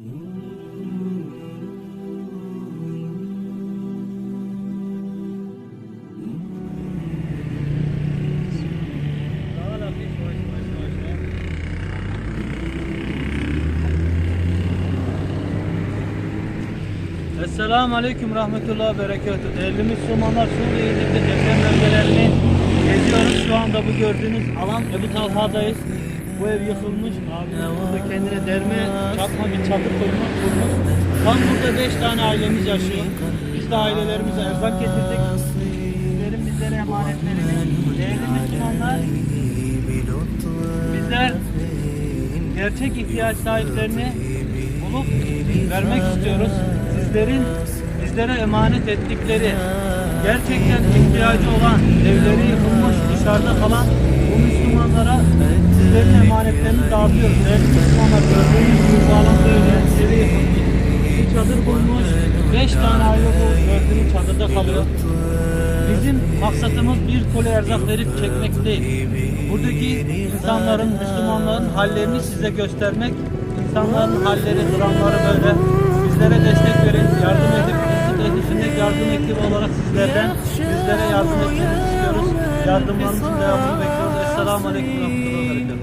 Esselamu Aleyküm Rahmetullah Berekatü. Değerli Müslümanlar Suriye'deki deprem bölgelerini geziyoruz. Şu anda bu gördüğünüz alan Ebu Talha'dayız. Bu ev yıkılmış. Abimiz burada kendine derme çakma bir çadır kurmuş. kurmuş. Tam burada 5 tane ailemiz yaşıyor. Biz de ailelerimize erzak getirdik. Sizlerin bizlere emanetlerini değerli Müslümanlar bizler gerçek ihtiyaç sahiplerini bulup vermek istiyoruz. Sizlerin bizlere emanet ettikleri gerçekten ihtiyacı olan evleri yıkılmış dışarıda kalan bu Müslümanlara sizlerin emanetlerini dağıtıyoruz. Değerli Müslümanlar gördüğünüz gibi bu alan böyle evi yıkılmış. Bir çadır bulmuş. Beş tane aile bu gördüğünüz çadırda kalıyor. Bizim maksatımız bir koli erzak verip çekmek değil. Buradaki insanların, Müslümanların hallerini size göstermek, insanların halleri, dramları böyle. Bizlere destek verin, yardım edip, Mesut Ehlisi'ndeki yardım ekibi olarak sizlerden bizlere yardım etmenizi istiyoruz. Yardımlarınızın devamını bekliyoruz. আসসালামু আলাইকুম